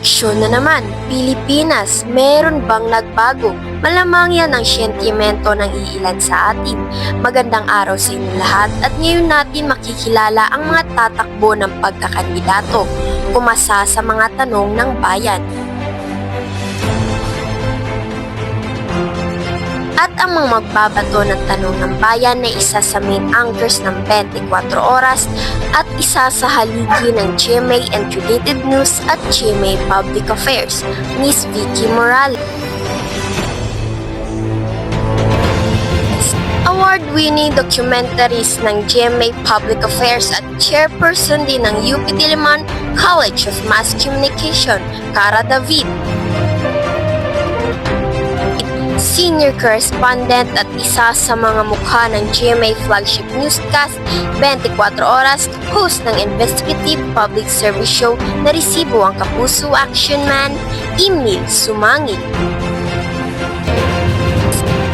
Eleksyon na naman, Pilipinas, meron bang nagbago? Malamang yan ang sentimento ng iilan sa atin. Magandang araw sa inyo lahat at ngayon natin makikilala ang mga tatakbo ng pagkakandidato. Kumasa sa mga tanong ng bayan. At ang mga magbabato ng tanong ng bayan na isa sa main anchors ng 24 oras at isa sa haligi ng GMA and Related News at GMA Public Affairs, Miss Vicky Morales. Award-winning documentaries ng GMA Public Affairs at chairperson din ng UP Diliman College of Mass Communication, Cara David. Senior correspondent at isa sa mga mukha ng GMA flagship newscast 24 oras, host ng investigative public service show na resibo ang Kapuso Action Man, Emil Sumangil.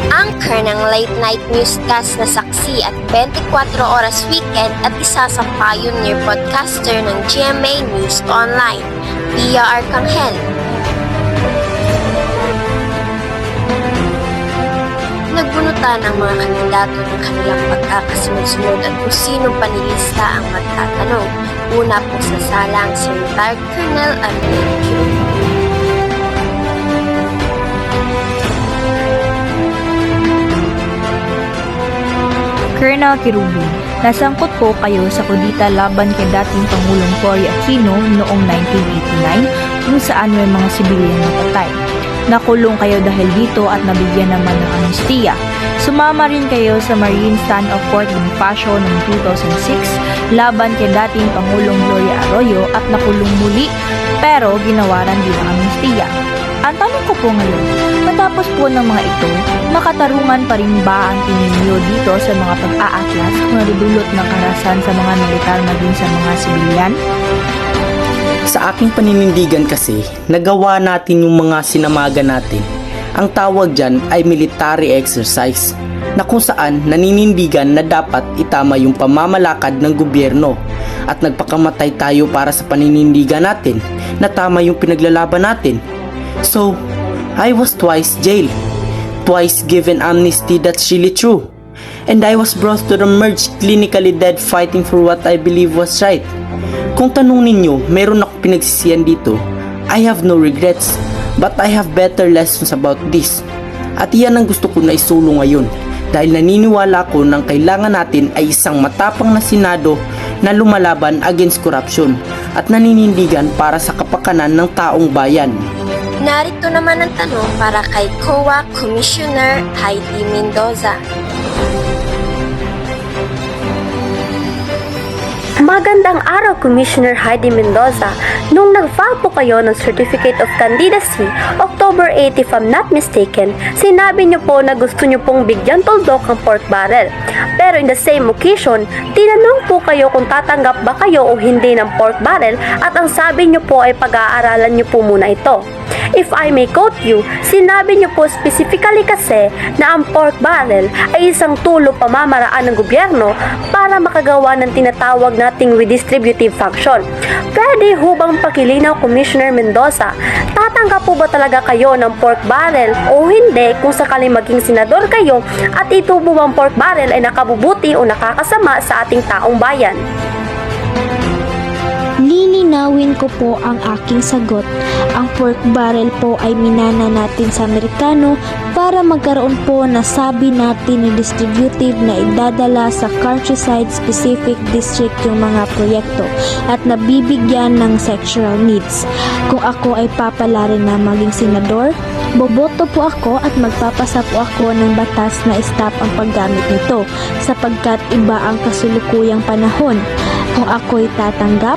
Anchor ng late night newscast na saksi at 24 oras weekend at isa sa pioneer podcaster ng GMA News Online, Pia Arcangel. Nagbunutan ang mga kandidato ng kanilang pagkakasunod-sunod at kung sino panilista ang magtatanong. Una po sa sala ang retired Colonel Q. Colonel Kirubi, nasangkot po kayo sa kudita laban kay dating Pangulong Cory Aquino noong 1989 kung saan may mga sibilyan na. Nakulong kayo dahil dito at nabigyan naman ng amnestiya. Sumama rin kayo sa Marine Stand of Fort Bonifacio noong 2006 laban kay dating Pangulong Gloria Arroyo at nakulong muli pero ginawaran din ang amnestiya. Ang tanong ko po ngayon, matapos po ng mga ito, makatarungan pa rin ba ang tingin dito sa mga pag-aatlas kung nadudulot ng karasan sa mga militar maging sa mga sibilyan? Sa aking paninindigan kasi, nagawa natin yung mga sinamaga natin. Ang tawag dyan ay military exercise na kung saan naninindigan na dapat itama yung pamamalakad ng gobyerno at nagpakamatay tayo para sa paninindigan natin na tama yung pinaglalaban natin. So, I was twice jailed, twice given amnesty that's really true. And I was brought to the merged clinically dead fighting for what I believe was right. Kung tanong ninyo, meron pinagsisiyan dito. I have no regrets, but I have better lessons about this. At iyan ang gusto ko na isulo ngayon dahil naniniwala ko ng kailangan natin ay isang matapang na senado na lumalaban against corruption at naninindigan para sa kapakanan ng taong bayan. Narito naman ang tanong para kay COA Commissioner Heidi Mendoza. Magandang araw, Commissioner Heidi Mendoza. Nung nag-file po kayo ng Certificate of Candidacy, October 8 if I'm not mistaken, sinabi niyo po na gusto niyo pong bigyan tuldok ang pork barrel. Pero in the same occasion, tinanong po kayo kung tatanggap ba kayo o hindi ng pork barrel at ang sabi niyo po ay pag-aaralan niyo po muna ito. If I may quote you, sinabi niyo po specifically kasi na ang pork barrel ay isang tulo pamamaraan ng gobyerno para makagawa ng tinatawag nating redistributive function. Pwede ho bang pakilinaw Commissioner Mendoza, tatanggap po ba talaga kayo ng pork barrel o hindi kung sakaling maging senador kayo at ito po bang pork barrel ay nakabubuti o nakakasama sa ating taong bayan? Lilinawin ko po ang aking sagot. Ang pork barrel po ay minana natin sa Amerikano para magkaroon po na sabi natin ni distributive na idadala sa countryside specific district yung mga proyekto at nabibigyan ng sectional needs. Kung ako ay papalarin na maging senador, boboto po ako at magpapasa po ako ng batas na stop ang paggamit nito sapagkat iba ang kasulukuyang panahon. Kung ako'y tatanggap,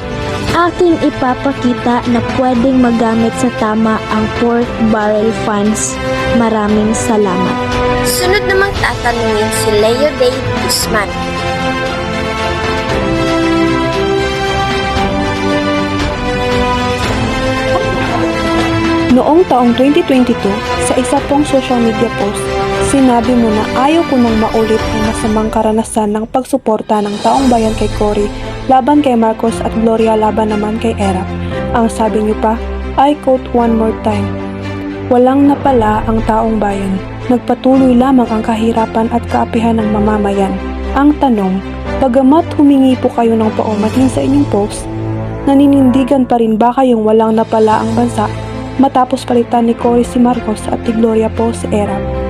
aking ipapakita na pwedeng magamit sa tama ang pork barrel funds. Maraming salamat. Sunod namang tatanungin si Leo Day Guzman. Noong taong 2022, sa isa pong social media post, sinabi mo na ayaw ko nang maulit ang masamang karanasan ng pagsuporta ng taong bayan kay Cory laban kay Marcos at Gloria laban naman kay Erap. Ang sabi niyo pa, I quote one more time. Walang napala ang taong bayan. Nagpatuloy lamang ang kahirapan at kaapihan ng mamamayan. Ang tanong, bagamat humingi po kayo ng paumatin sa inyong post, naninindigan pa rin ba kayong walang napala ang bansa matapos palitan ni Cory si Marcos at ni Gloria po si Erap?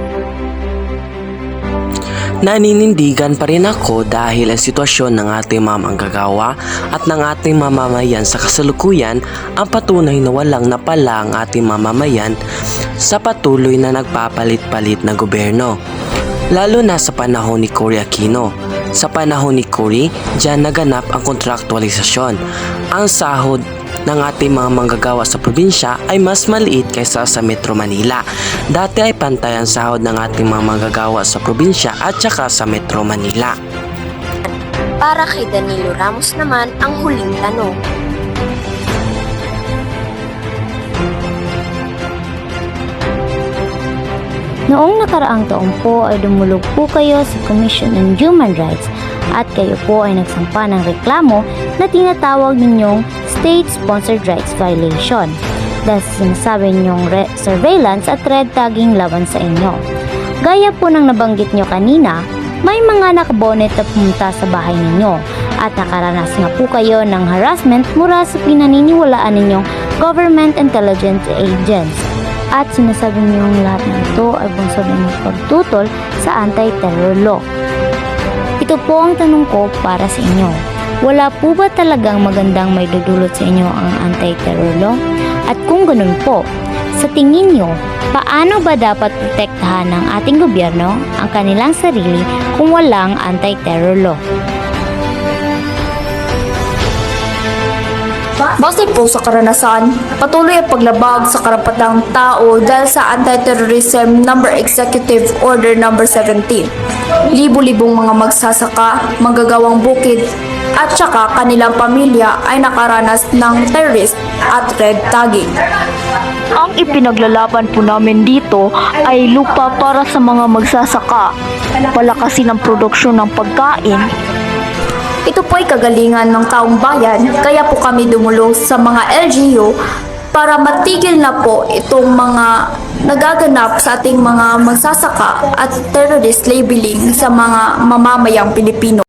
Naninindigan pa rin ako dahil ang sitwasyon ng ating mga manggagawa at ng ating mamamayan sa kasalukuyan ang patunay na walang napala ang ating mamamayan sa patuloy na nagpapalit-palit na gobyerno. Lalo na sa panahon ni Cory Aquino. Sa panahon ni Cory, diyan naganap ang kontraktualisasyon. Ang sahod ng ating mga manggagawa sa probinsya ay mas maliit kaysa sa Metro Manila. Dati ay pantay ang sahod ng ating mga manggagawa sa probinsya at saka sa Metro Manila. Para kay Danilo Ramos naman ang huling tanong. Noong nakaraang taon po ay dumulog po kayo sa Commission on Human Rights at kayo po ay nagsampa ng reklamo na tinatawag ninyong state-sponsored rights violation dahil sinasabi ninyong re- surveillance at red tagging laban sa inyo. Gaya po ng nabanggit nyo kanina, may mga nakabonet na pumunta sa bahay ninyo at nakaranas nga po kayo ng harassment mula sa pinaniniwalaan ninyong government intelligence agents at sinasabi niyong lahat ng ito ay bunsod ng pagtutol sa anti-terror law. Ito po ang tanong ko para sa inyo. Wala po ba talagang magandang may dudulot sa inyo ang anti-terror law? At kung ganun po, sa tingin nyo, paano ba dapat protektahan ng ating gobyerno ang kanilang sarili kung walang anti-terror law? Base po sa karanasan, patuloy ang paglabag sa karapatang tao dahil sa Anti-Terrorism Number Executive Order Number 17. Libo-libong mga magsasaka, manggagawang bukid, at saka kanilang pamilya ay nakaranas ng terrorist at red tagging. Ang ipinaglalaban po namin dito ay lupa para sa mga magsasaka, palakasin ang produksyon ng pagkain, Ito po ay kagalingan ng taong bayan, kaya po kami dumulong sa mga LGU para matigil na po itong mga nagaganap sa ating mga magsasaka at terrorist labeling sa mga mamamayang Pilipino.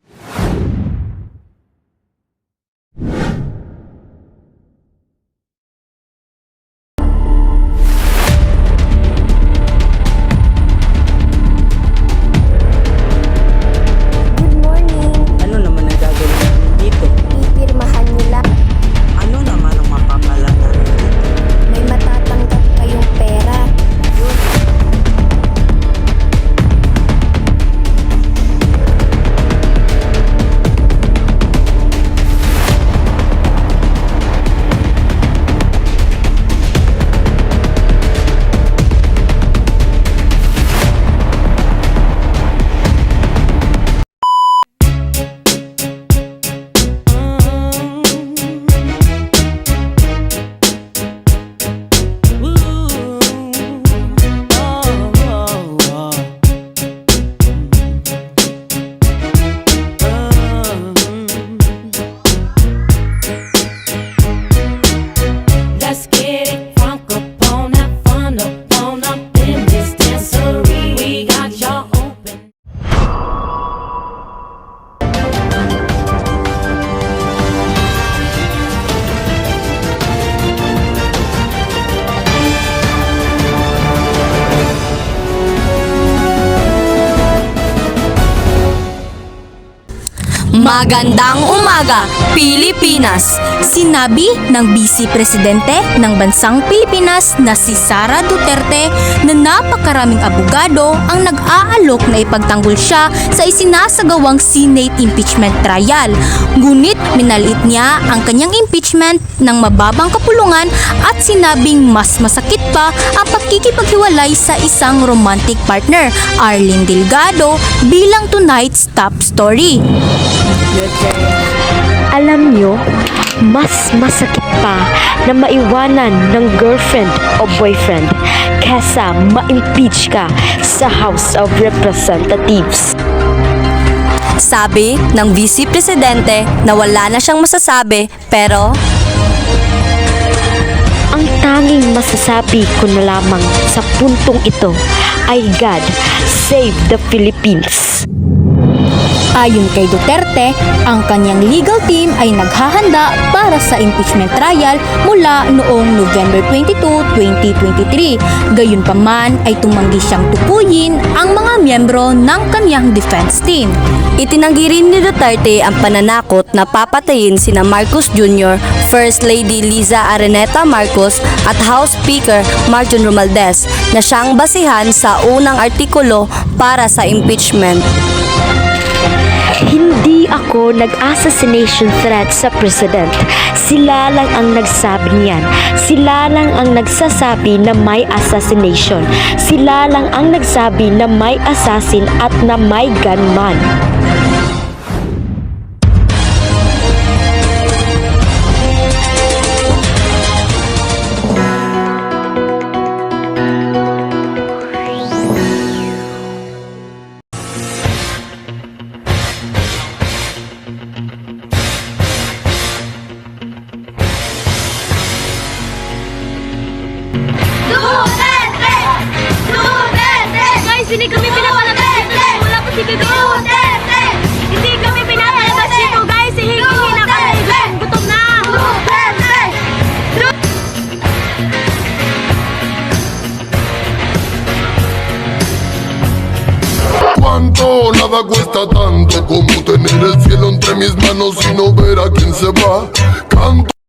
Magandang umaga, Pilipinas! Sinabi ng Vice Presidente ng Bansang Pilipinas na si Sara Duterte na napakaraming abogado ang nag-aalok na ipagtanggol siya sa isinasagawang Senate impeachment trial. Ngunit minaliit niya ang kanyang impeachment ng mababang kapulungan at sinabing mas masakit pa ang pagkikipaghiwalay sa isang romantic partner, Arlene Delgado, bilang tonight's top story. Alam nyo, mas masakit pa na maiwanan ng girlfriend o boyfriend kesa ma-impeach ka sa House of Representatives. Sabi ng Vice Presidente na wala na siyang masasabi pero Ang tanging masasabi ko na lamang sa puntong ito ay God save the Philippines. Ayon kay Duterte, ang kanyang legal team ay naghahanda para sa impeachment trial mula noong November 22, 2023. Gayunpaman ay tumanggi siyang tukuyin ang mga miyembro ng kanyang defense team. Itinanggi rin ni Duterte ang pananakot na papatayin sina Marcos Jr., First Lady Liza Areneta Marcos at House Speaker Martin Romualdez na siyang basihan sa unang artikulo para sa impeachment. Hindi ako nag-assassination threat sa president. Sila lang ang nagsabi niyan. Sila lang ang nagsasabi na may assassination. Sila lang ang nagsabi na may assassin at na may gunman. Wala pa si Bebe. Duterte! Hindi kami pinapalabas dito, guys. Hihingi na kami. Gutom na. Duterte! ¿Cuánto? Nada cuesta tanto como tener el cielo entre mis manos y no ver a quién se va. Canto.